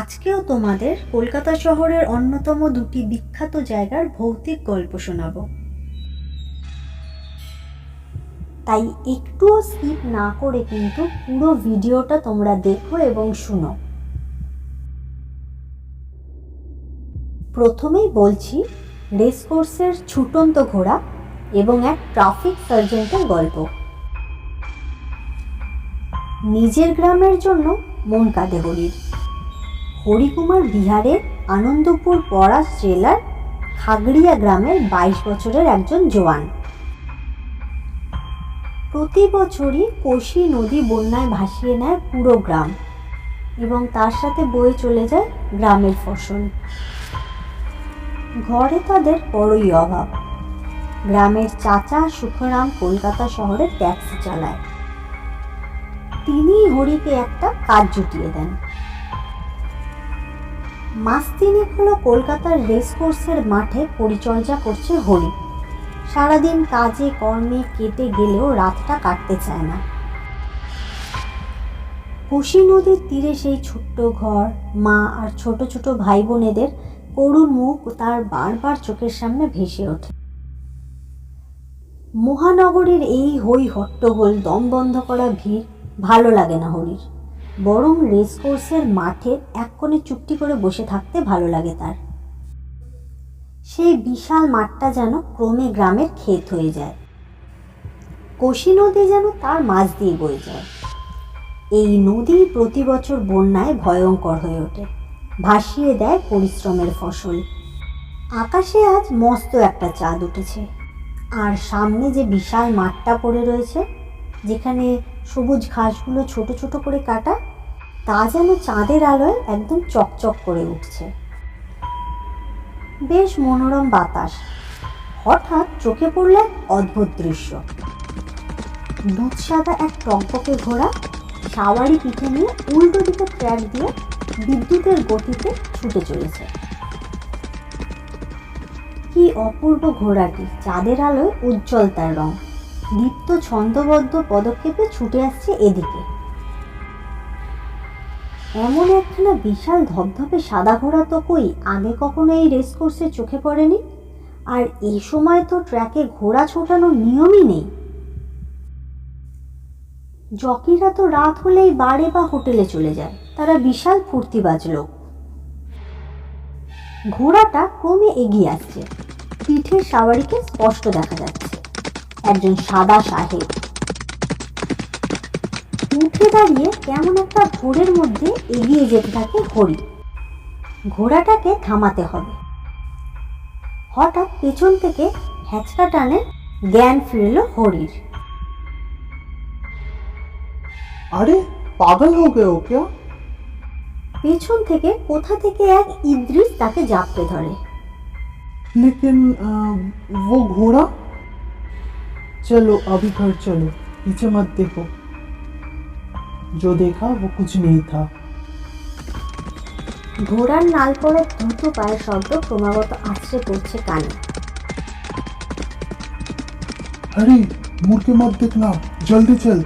আজকেও তোমাদের কলকাতা শহরের অন্যতম দুটি বিখ্যাত জায়গার ভৌতিক গল্প শোনাবো। তাই একটুও স্কিপ না করে কিন্তু পুরো ভিডিওটা তোমরা দেখো এবং শুনো। প্রথমেই বলছি রেসকোর্সের ছুটন্ত ঘোড়া এবং এক ট্রাফিক সার্জেন্টের গল্প। নিজের গ্রামের জন্য মন কাঁদে হরির। হরিকুমার বিহারের আনন্দপুর পরাস জেলার খাগড়িয়া গ্রামের বাইশ বছরের একজন জোয়ান। প্রতি বছরই কোশি নদী বন্যায় ভাসিয়ে নেয় পুরো গ্রাম এবং তার সাথে বয়ে চলে যায় গ্রামের ফসল। ঘরে তাদের বড়ই অভাব। গ্রামের চাচা সুখরাম কলকাতা শহরে ট্যাক্সি চালায়। তিনি হরিকে একটা কাজ জুটিয়ে দেন। মাস তিনেক হলো কলকাতার রেস কোর্সের মাঠে পরিচর্যা করছে হরি। সারাদিন কাজে, কর্মে কেটে গেলেও রাতটা কাটতে চায় না। কুশি নদীর তীরে সেই ছোট্ট ঘর, মা আর ছোট ছোট ভাই বোনেদের করুণ মুখ তার বারবার চোখের সামনে ভেসে ওঠে। মহানগরীর এই হই হট্টগোল দম বন্ধ করা ভিড় ভালো লাগে না হরির। বরং রেসকোর্সের মাঠের এক কোণে চুপটি করে বসে থাকতে ভালো লাগে তার। সেই বিশাল মাঠটা যেন ক্রমে গ্রামের ক্ষেত হয়ে যায়। কোশি নদী যেন তার মাঝ দিয়ে বয়ে যায়। এই নদী প্রতি বছর বন্যায় ভয়ঙ্কর হয়ে ওঠে, ভাসিয়ে দেয় পরিশ্রমের ফসল। আকাশে আজ মস্ত একটা চাঁদ উঠেছে। আর সামনে যে বিশাল মাঠটা পড়ে রয়েছে, যেখানে সবুজ ঘাসগুলো ছোট ছোট করে কাটা, তা যেন চাঁদের আলোয় একদম চকচক করে উঠছে। বেশ মনোরম বাতাস। হঠাৎ চোখে পড়ল এক অদ্ভুত দৃশ্য। দুধ সাদা এক টকবকে ঘোড়া, সাওয়ারি পিঠে নিয়ে উল্টো দিকে ট্র্যাক দিয়ে বিদ্যুতের গতিতে ছুটে চলেছে। কি অপূর্ব ঘোড়াটি, চাঁদের আলোয় উজ্জ্বল তার রং। দীপ্ত ছন্দবদ্ধ পদক্ষেপে ছুটে আসছে এদিকে। এমন একখানা বিশাল ধপধপে সাদা ঘোড়া তো কই? আগে কখনো এই রেস কোর্সে চোখে পড়েনি? আর এই সময় তো ট্র্যাকে ঘোড়া ছোটানোর নিয়মই নেই। জকিরা তো রাত হলেই বারে বা হোটেলে চলে যায়। তারা বিশাল ফুর্তিবাজ লোক। ঘোড়াটা ক্রমে এগিয়ে আসছে। পিঠের সাওয়ারিকে স্পষ্ট দেখা যাচ্ছে। একজন সাদা সাহেব উঠে দাঁড়িয়ে কেমন একটা ঘোরের মধ্যে এগিয়ে যেতে থাকে হরি ঘোড়াটাকে থামাতে হবে। হঠাৎ পেছন থেকে হ্যাচকা টানে জ্ঞান ফিরল হরির আরে পাগল হোক ওকে? ও পেছন থেকে কোথা থেকে এক ইদ্রিস তাকে জাপতে ধরে। লেকিন ও ঘোড়া? चलो अभी घर चलो पीछे मत देखो जो देखा वो कुछ नहीं था ঘোড়ার নাল পড়া দ্রুত পায়ের শব্দ ক্রমাগত আছড়ে পড়ছে কানে अरे मुड़ के मत देखना जल्दी चल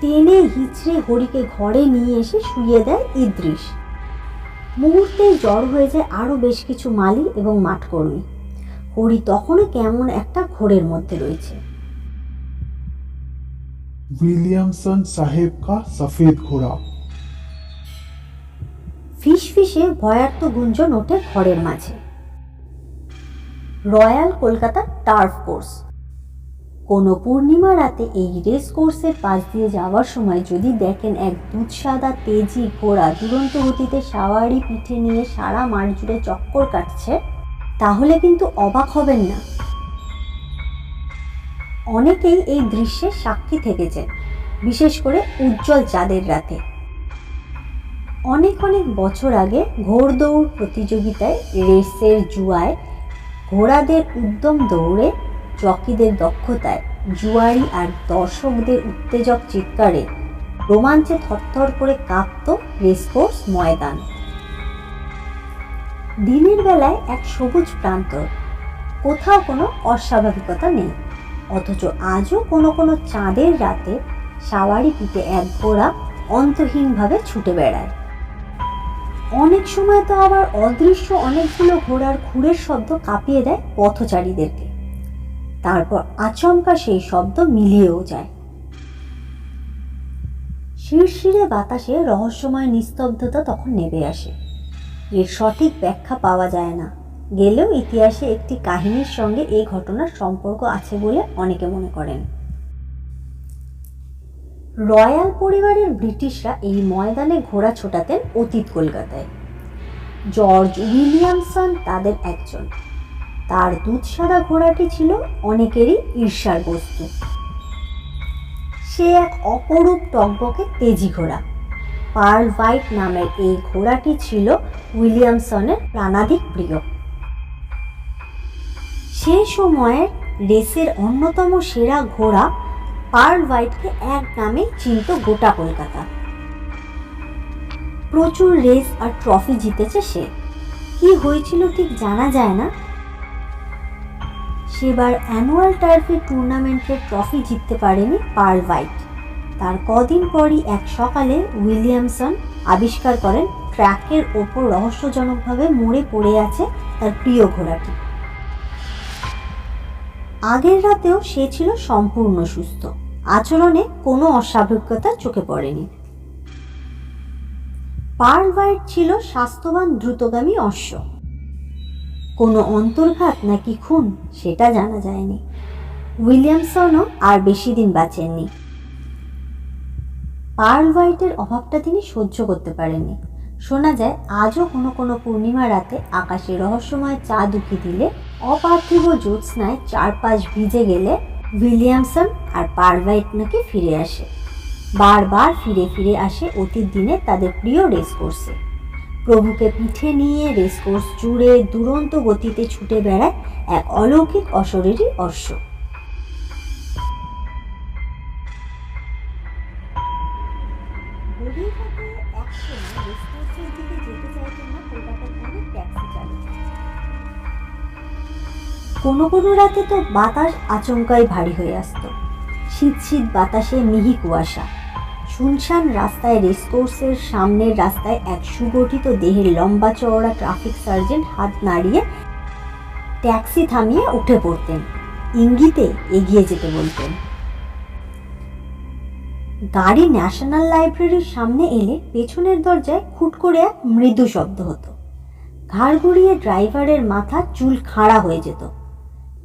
টেনে হিচড়ে হরিকে ঘরে নিয়ে এসে শুইয়ে দেয় ইদ্রিস মুহূর্তেই জ্বর হয়ে যায় আরও বেশ কিছু মালি এবং মাঠকর্মী হরি তখনও কেমন একটা ঘোরের মধ্যে রয়েছে। উইলিয়ামসন সাহেব কা সফেদ ঘোড়া। ভয়ার্থ গুঞ্জন ওঠে ঘরের মাঝে। Royal Kolkata turf course. কোন পূর্ণিমা রাতে এই রেস কোর্সের পাশ দিয়ে যাওয়ার সময় যদি দেখেন এক দুধ সাদা তেজি ঘোড়া দুরন্ত গতিতে সাওয়ারি পিঠে নিয়ে সারা মাঠ জুড়ে চক্কর কাটছে তাহলে কিন্তু অবাক হবেন না। অনেকেই এই দৃশ্যের সাক্ষী থেকেছেন, বিশেষ করে উজ্জ্বল চাঁদের রাতে। অনেক অনেক বছর আগে ঘোড়দৌড় প্রতিযোগিতায় রেসের জুয়ায় ঘোড়াদের উদ্যম দৌড়ে জকিদের দক্ষতায় জুয়ারি আর দর্শকদের উত্তেজক চিৎকারে রোমাঞ্চে থরথর করে কাঁপত রেসকোর্স ময়দান। দিনের বেলায় এক সবুজ প্রান্তর কোথাও কোনো অস্বাভাবিকতা নেই। অথচ আজও কোনো কোনো চাঁদের রাতে সাওয়ারি পিঠে এক ঘোড়া অন্তহীনভাবে ছুটে বেড়ায়। অনেক সময় তো আবার অদৃশ্য অনেকগুলো ঘোড়ার খুঁড়ের শব্দ কাঁপিয়ে দেয় পথচারীদেরকে। তারপর আচমকা সেই শব্দ মিলিয়েও যায়। শিরশিরে বাতাসে রহস্যময় নিস্তব্ধতা তখন নেমে আসে। এর সঠিক ব্যাখ্যা পাওয়া যায় না। গেলেও ইতিহাসে একটি কাহিনীর সঙ্গে এই ঘটনার সম্পর্ক আছে বলে অনেকে মনে করেন। রয়্যাল পরিবারের ব্রিটিশরা এই ময়দানে ঘোড়া ছোটাতেন অতীত কলকাতায়। জর্জ উইলিয়ামসন তাদের একজন। তার দুধসারা ঘোড়াটি ছিল অনেকেরই ঈর্ষার বস্তু। সে এক অপরূপ টকবকে তেজি ঘোড়া। পার্ল হোয়াইট নামের এই ঘোড়াটি ছিল উইলিয়ামসনের প্রাণাধিক প্রিয়। সে সময়ের রেসের অন্যতম সেরা ঘোড়া পার্ল হোয়াইটকে এক নামে চিনত গোটা কলকাতা। প্রচুর রেস আর ট্রফি জিতেছে সে। কি হয়েছিল ঠিক জানা যায় না। সেবার অ্যানুয়াল টার্ফে টুর্নামেন্টের ট্রফি জিততে পারেনি পার্ল হোয়াইট। তার কদিন পরই এক সকালে উইলিয়ামসন আবিষ্কার করেন ট্র্যাকের ওপর রহস্যজনকভাবে মরে পড়ে আছে তার প্রিয় ঘোড়াটি। আগের রাতেও সে ছিল সম্পূর্ণ সুস্থ। আচরণে কোনো অস্বাভাবিকতা চোখে পড়েনি। পার্ল হোয়াইট ছিল স্বাস্থ্যবান, দ্রুতগামী অশ্ব। কোনো অন্তর্ঘাত নাকি খুন, সেটা জানা যায়নি। উইলিয়ামসনও আর বেশি দিন বাঁচেননি। পার্ল হোয়াইটের অভাবটা তিনি সহ্য করতে পারেননি। শোনা যায়, আজও কোনো কোনো পূর্ণিমা রাতে আকাশে রহস্যময় চাঁদ উকি দিলে অপার্থিব জ্যোৎস্নায় চারপাশ ভিজে গেলে উইলিয়ামসন আর পার্ল হোয়াইট নাকি ফিরে আসে। বারবার ফিরে ফিরে আসে অতীত দিনে তাদের প্রিয় রেস কোর্সে। প্রভুকে পিঠে নিয়ে রেসকোর্স জুড়ে দুরন্ত গতিতে ছুটে বেড়ায় এক অলৌকিক অশরীরী অশ্ব রেসকোর্সের দিকে যেতে চাইতেন না কলকাতার অনেক ট্যাক্সি চালক কোনো কোনো রাতে তো বাতাস আচমকাই ভারী হয়ে আসতো। শীত শীত বাতাসে মিহি কুয়াশা। শুনশান রাস্তায় রেসকোর্সের সামনের রাস্তায় এক সুগঠিত দেহের লম্বা চওড়া ট্রাফিক সার্জেন্ট হাত নাড়িয়ে ট্যাক্সি থামিয়ে উঠে পড়তেন। ইঙ্গিতে এগিয়ে যেতে বলতেন। গাড়ি ন্যাশনাল লাইব্রেরির সামনে এলে পেছনের দরজায় খুট করে এক মৃদু শব্দ হতো। ঘাড় ঘুরিয়ে ড্রাইভারের মাথা চুল খাড়া হয়ে যেত।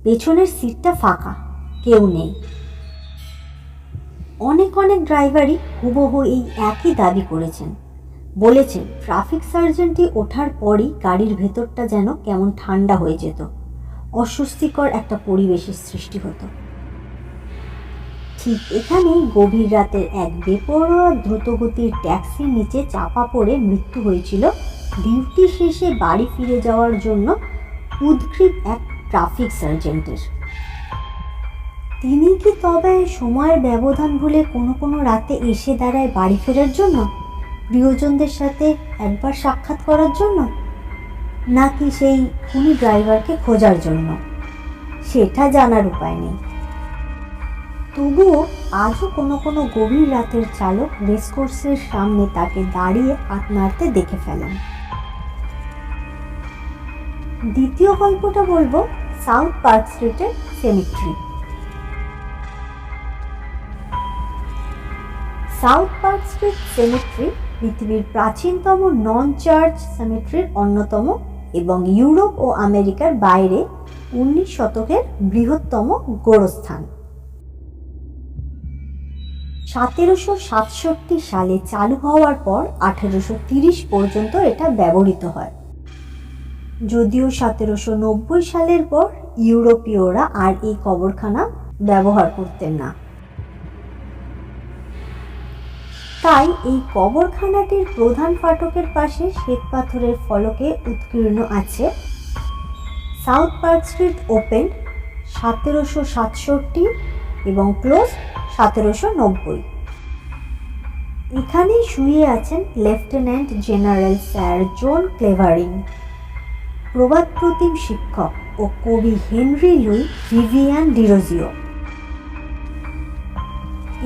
পেছনের সিটটা ফাঁকা, কেউ নেই। অনেক অনেক ড্রাইভারই হুবহু এই একই দাবি করেছেন। বলেছেন, ট্রাফিক সার্জেন্টটি ওঠার পরই গাড়ির ভেতরটা যেন কেমন ঠান্ডা হয়ে যেত। অস্বস্তিকর একটা পরিবেশের সৃষ্টি হতো। ঠিক এখানেই গভীর রাতের এক বেপরোয়া দ্রুতগতির ট্যাক্সির নিচে চাপা পড়ে মৃত্যু হয়েছিল। ডিউটি শেষে বাড়ি ফিরে যাওয়ার জন্য উদ্গ্রীব এক ট্রাফিক সার্জেন্টের। তিনি কি তবে সময়ের ব্যবধান ভুলে কোনো কোনো রাতে এসে দাঁড়ায় বাড়ি ফেরার জন্য? প্রিয়জনদের সাথে একবার সাক্ষাৎ করার জন্য? নাকি সেই খুনি ড্রাইভারকে খোঁজার জন্য? সেটা জানার উপায় নেই। তবুও আজও কোনো কোনো গভীর রাতের চালক রেসকোর্সের সামনে তাকে দাঁড়িয়ে হাত নাড়তে দেখে ফেলেন। দ্বিতীয় গল্পটা বলব সাউথ পার্ক স্ট্রিটের cemetery. South Park Street cemetery পৃথিবীর প্রাচীনতম নন চার্চ সেমিট্রির অন্যতম এবং ইউরোপ ও আমেরিকার বাইরে উনিশ শতকের বৃহত্তম গোরস্থান। সতেরোশো সাতষট্টি সালে চালু হওয়ার পর আঠেরোশো তিরিশ পর্যন্ত এটা ব্যবহৃত হয়। যদিও সতেরোশো নব্বই সালের পর ইউরোপীয়রা আর এই কবরখানা ব্যবহার করতেন না। তাই এই কবরখানাটির প্রধান ফাটকের পাশে শ্বেত পাথরের ফলকে উৎকীর্ণ আছে। সাউথ পার্ক স্ট্রিট ওপেন, সতেরোশো সাতষট্টি এবং ক্লোজ সতেরোশো নব্বই। এখানেই শুয়ে আছেন lieutenant general sir John Clavering প্রবাদ প্রতিম শিক্ষক ও কবি Henry Louis Vivian Derozio.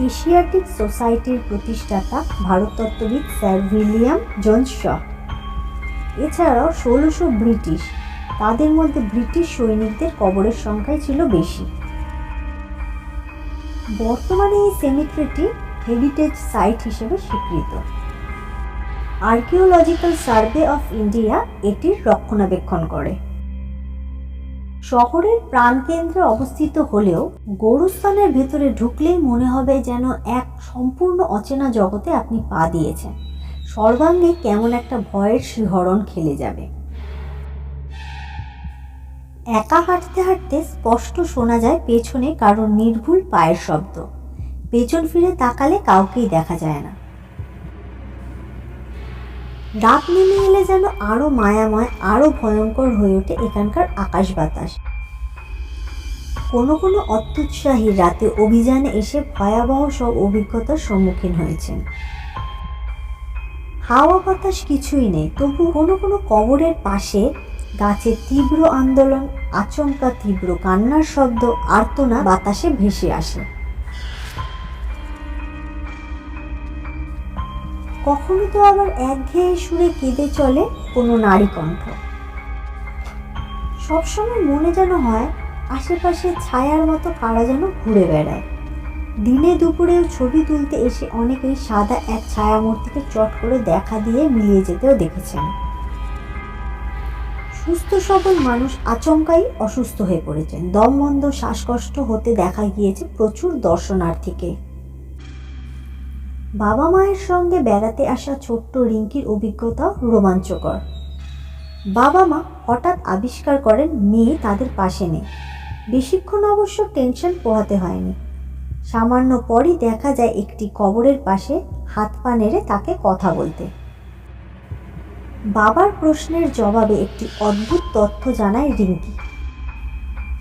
Asiatic সোসাইটির প্রতিষ্ঠাতা, ভারততত্ত্ববিদ স্যার উইলিয়াম জোন্স শ এছাড়াও ষোলোশো ব্রিটিশ। তাদের মধ্যে ব্রিটিশ সৈনিকদের কবরের সংখ্যাই ছিল বেশি। বর্তমানে এই সেমিট্রিটি হেরিটেজ সাইট হিসেবে স্বীকৃত। আর্কিওলজিক্যাল সার্ভে অফ ইন্ডিয়া এটির রক্ষণাবেক্ষণ করে। শহরের প্রাণকেন্দ্রে অবস্থিত হলেও গৌরস্থানের ভেতরে ঢুকলেই মনে হবে যেন এক সম্পূর্ণ অচেনা জগতে আপনি পা দিয়েছেন। সর্বাঙ্গে কেমন একটা ভয়ের শিহরণ খেলে যাবে। একা হাঁটতে হাঁটতে স্পষ্ট শোনা যায় পেছনে কারোর নির্ভুল পায়ের শব্দ। পেছন ফিরে তাকালে কাউকেই দেখা যায় না। রাত নেমে এলে যেন আরও মায়াময়, আরও ভয়ঙ্কর হয়ে ওঠে এখানকার আকাশ বাতাস। কোনো কোনো অত্যুৎসাহী রাতে অভিযানে এসে ভয়াবহ সব অভিজ্ঞতার সম্মুখীন হয়েছেন। হাওয়া বাতাস কিছুই নেই, তবু কোনো কোনো কবরের পাশে গাছের তীব্র আন্দোলন, আচমকা তীব্র কান্নার শব্দ, আর্তনা বাতাসে ভেসে আসে। কখনো তো আবার একঘেয়ে সুরে কেঁদে চলে কোনো নারী কণ্ঠ। সবসময় মনে যেন হয় আশেপাশে ছায়ার মতো কারা যেন ঘুরে বেড়ায়। দিনে দুপুরেও ছবি তুলতে এসে অনেকেই সাদা এক ছায়ামূর্তিকে চট করে দেখা দিয়ে মিলিয়ে যেতেও দেখেছেন। সুস্থ সবল মানুষ আচমকাই অসুস্থ হয়ে পড়েছেন। দম বন্ধ শ্বাসকষ্ট হতে দেখা গিয়েছে প্রচুর দর্শনার্থীকে। বাবা মায়ের সঙ্গে বেড়াতে আসা ছোট্ট রিঙ্কির অভিজ্ঞতা রোমাঞ্চকর। বাবা মা হঠাৎ আবিষ্কার করেন মেয়ে তাদের পাশে নেই। বেশিক্ষণ অবশ্য টেনশন পোহাতে হয়নি। সামান্য পরই দেখা যায় একটি কবরের পাশে হাত পা নেড়ে তাকে কথা বলতে। বাবার প্রশ্নের জবাবে একটি অদ্ভুত তথ্য জানায় রিঙ্কি।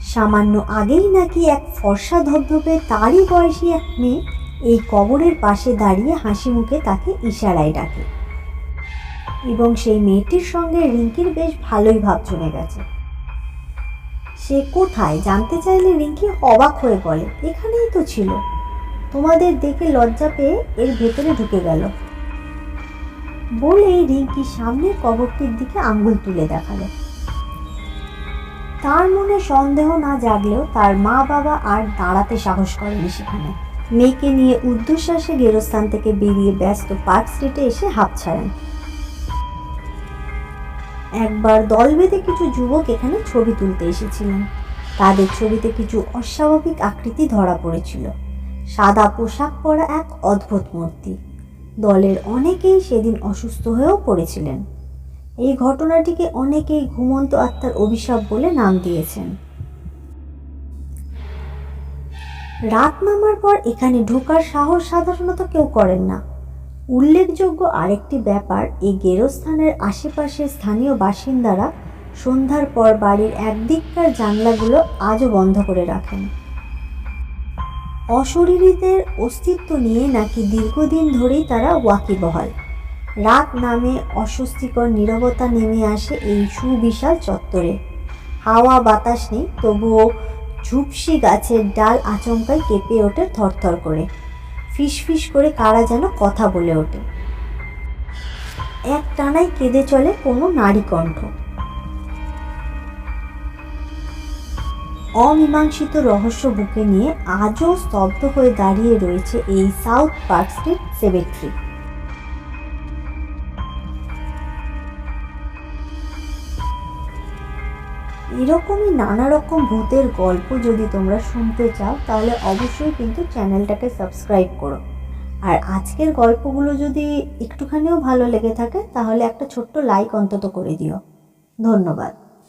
সামান্য আগেই নাকি এক ফর্সা ধবধবে তারই বয়সী এক মেয়ে এই কবরের পাশে দাঁড়িয়ে হাসি মুখে তাকে ইশারায় ডাকে। এবং সেই মেয়েটির সঙ্গে রিঙ্কির বেশ ভালোই ভাব জমে গেছে। সে কোথায় জানতে চাইলে রিঙ্কি অবাক হয়ে বলে, এখানেই তো ছিল। তোমাদের দেখে লজ্জা পেয়ে এর ভেতরে ঢুকে গেল। বলেই রিঙ্কি সামনের কবরটির দিকে আঙ্গুল তুলে দেখাল। তার মনে সন্দেহ না জাগলেও তার মা বাবা আর দাঁড়াতে সাহস করেনি সেখানে। মেয়েকে নিয়ে ঊর্ধ্বশ্বাসে গেরস্থান থেকে বেরিয়ে ব্যস্ত পার্ক স্ট্রিটে এসে হাঁপ ছাড়েন। একবার দল বেঁধে কিছু যুবক এখানে ছবি তুলতে এসেছিলেন। তাদের ছবিতে কিছু অস্বাভাবিক আকৃতি ধরা পড়েছিল। সাদা পোশাক পরা এক অদ্ভুত মূর্তি। দলের অনেকেই সেদিন অসুস্থ হয়েও পড়েছিলেন। এই ঘটনাটিকে অনেকেই ঘুমন্ত আত্মার অভিশাপ বলে নাম দিয়েছেন। রাত নামার পর এখানে ঢোকার সাহস সাধারণত কেউ করেন না। উল্লেখযোগ্য আরেকটি ব্যাপার, এই গেরস্থানের আশেপাশে স্থানীয় বাসিন্দারা সন্ধ্যার পর বাড়ির একদিককার জানলাগুলো আজও বন্ধ করে রাখেন। অশরীরীদের অস্তিত্ব নিয়ে নাকি দীর্ঘদিন ধরেই তারা ওয়াকিবহাল। রাত নামে অস্বস্তিকর নীরবতা নেমে আসে এই সুবিশাল চত্বরে। হাওয়া বাতাস নেই, তবুও ঝুপসি গাছের ডাল আচমকায় কেঁপে ওঠে থরথর করে। ফিসফিস করে কারা যেন কথা বলে ওঠে। এক টানায় কেঁদে চলে কোনো নারী কণ্ঠ। অমীমাংসিত রহস্য বুকে নিয়ে আজও স্তব্ধ হয়ে দাঁড়িয়ে রয়েছে এই সাউথ পার্ক স্ট্রিট সেবেট্রি এরকমই নানা রকম ভূতের গল্প যদি তোমরা শুনতে চাও, তাহলে অবশ্যই কিন্তু চ্যানেলটাকে সাবস্ক্রাইব করো। আর আজকের গল্পগুলো যদি একটুখানিও ভালো লেগে থাকে, তাহলে একটা ছোট্ট লাইক অন্তত করে দিও। ধন্যবাদ।